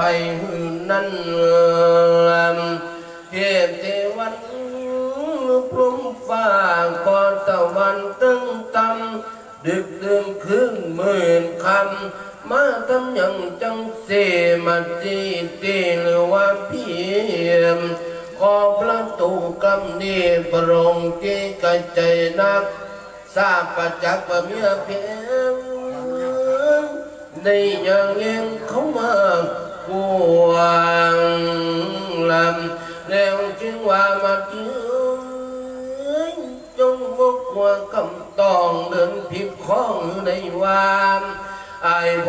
ภัยนั้นเทพเทวันพรุ่งฟ้าก่อนตะวันตึงตำดึกดื่นคืนหมื่นคำมาทำยังจังเสมาจีตีหรือว่าเพียมขอพระตูกำนี้ประรงที่กระใจนักทราบประจักษ์ว่าเมียเพียงในอย่างเงี้ยเขามา กวางลำแล้วจึงว่ามาเจอจงบกว่าคำตองเดินผิดข้องในวามไอ้พ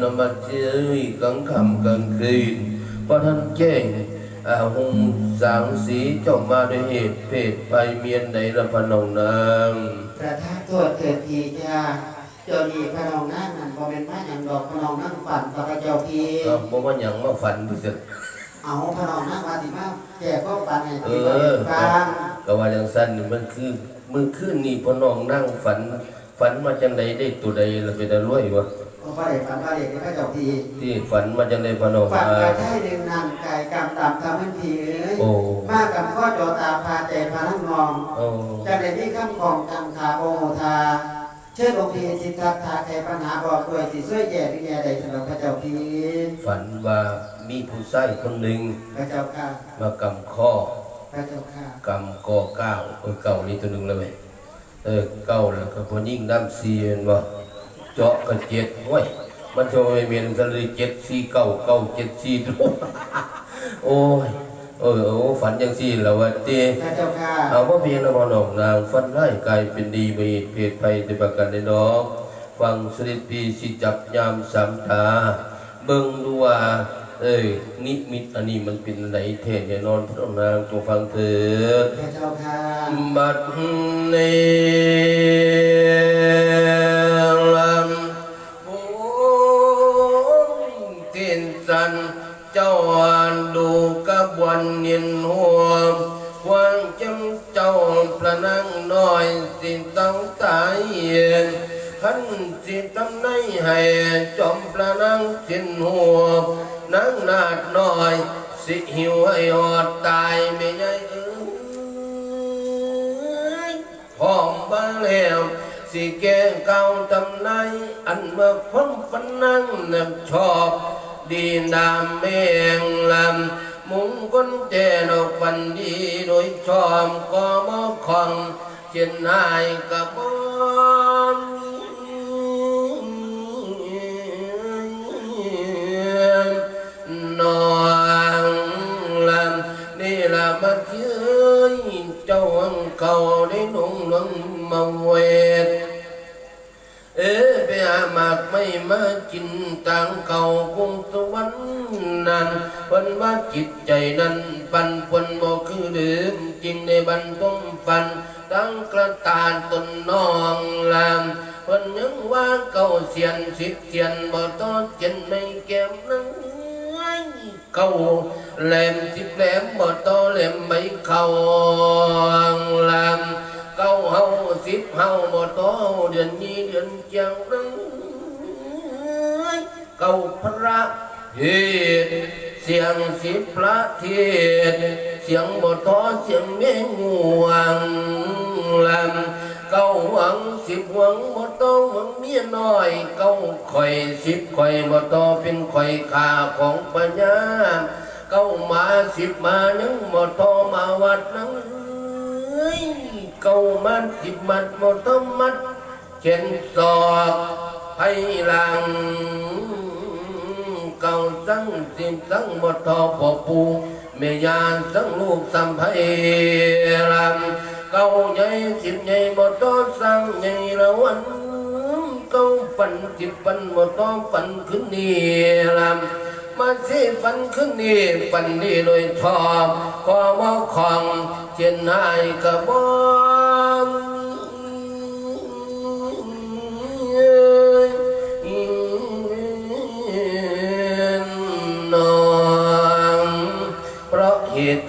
นมาเจยกังคำกังคืนเพราะท่านแจ้งอาหงสางสีเจ้ามาด้วยเหตุเพศไปเมียนในละพนองนางประทับโทษเถิดทีจ้าเจ้านี่พระนองนั่งนั่นพอเป็นมาอย่างดอกพระนองนั่งฝันพระเจ้าพีก็บอกว่าหยังมาฝันดูสิเอาพระนองนั่งมาสิมาแก่ก็ฝันให้เอทีอฟังก็ว่าจังสั้นนี่มันคือมือคืนนี่พอน้องนั่งฝัน ฝันมาจังใดได้ตัวใดแล้วเป็นอะไรรวยวะก็พระเด็กฝันพระเด็กพระเจ้าพีที่ฝันมาจังใดพอน้องฝันมากระใช้เดินนานกายกรรมตามทำให้ทีเอ้ยโอ้มากับข้อจอตาพาใจพานั่งนอง โอ้จะได้มีคำของจังคาโอทา เชิญองค์พีสิทธัตถาแก้ปัญหาบอกด้วยสิช่วยแย่หรือแย่ใดสำหรับพระเจ้าพีฝันว่ามีผู้ชายคนหนึ่งพระเจ้าค่ะมากำข้อพระเจ้าค่ะกำกอเก้าเออเก้านี่ตัวหนึ่งแล้วไหม เออเก้าแล้วก็พอยิ่งน้ำซีเห็นบ่เจาะก็เจ็ดห้วยมันโชว์ให้เมียนกันเลยเจ็ดสี่เก้าเก้าเจ็ดสี่โอ้ยเออโอ้ฝันยังสี่แล้วว่าเต้พระเจ้าค่ะเอาว่าเพียงนอนอกนางฟันไล่กลายเป็นดีมีเพศภัยในประกันในน้องฟังสริตปีสิจับยามสามตาเบิ่งดูว่า เอ้ยนิมิตอันนี้มันเป็นไหนเทศอย่านอนพระนางจงฟังเถิดพระเจ้าค่ะบัดนี้ลำโอ้ยเตียนสันเจ้าอ่านดูกระบวนเนียนหัววางจำเจ้าพระนังน้อยสิต้องตายเย็นขันสิทำในให้จอมพระนังสินหัว นังนาดน้อย สิหิวให้หอดตายไม่ใหญ่เอ้ยพร้อมบ้าแล้วสิแก้เก่าตำในอันเมื่อคนฟันนั่งนับชอบ ดีนามเมงลำมุงก้นเจนอกฟันดีโดยชอมก็มอคองเจนหายกับบอน มากไม่มากินต่างเก่ากรุงสวรรค์นั้นเพิ่นว่าจิตใจนั้นปันปนบ่คือเดิมจริงในบันต้องฟันตั้งกระตานตนน้องลามเพิ่นยังว่าเก่าเสียนสิบเสียนบ่ต้อเจนไม่แก้มนั้นเก่าแหลมสิบแหลมบ่ต้อแหลมไม่เข้าลามเก้าเฮาสิบเฮาบ่โตเดือนนี้เดือนเจียงนึง เทศเสียงสิบพระเทศเสียงบ่โตเสียงแม่งวงลำเก้าหวังสิบหวังบ่ต้องหวังเมียน้อย เก้าข่อยสิบข่อยบ่ต่อเป็นข่อยขาของปัญญาเก้ามาสิบมายังบ่ต่อมาวัดนังเอ้ยเก้ามันสิบมัดบ่ต้องมัดเข็นศอกให้หลัง เก่าสังสิมสังบททอปอปูเมียาสังลูกสัมภัยรำเก่าใหญ่สิบใหญ่บททอสังใหญ่ละวันเก่าฝันสิบปันบททอฝันขึ้นนี่รำมาสิฝันขึ้นนี่ฝันนี่โดยชอบก็ว่าของเจียนหายกระบอม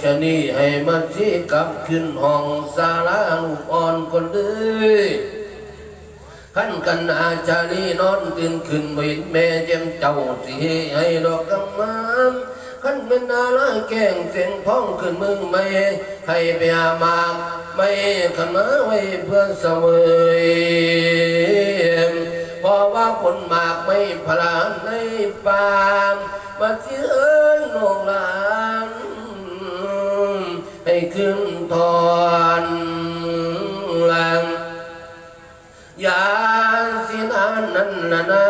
ชนีให้มันสิกลับขึ้นห้องศาลาลูกอ่อนคนเด้อขันกันอาจารีนอนตื่นขึ้นบ่เห็นแม่เจ็มเจ้าสิให้ดอกกำมามขันเป็นนาลาแกงเสียงพ้องขึ้นมือไม่ให้ไปหามาไม่ขันมาไว้เพื่อเสวยเพราะว่าคนมากไม่พลานในป่ามาเชื่อ ให้ขึ้นทอนแรงยาสินานนั้นนา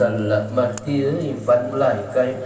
สันละมัดที่ฝันไหลไกล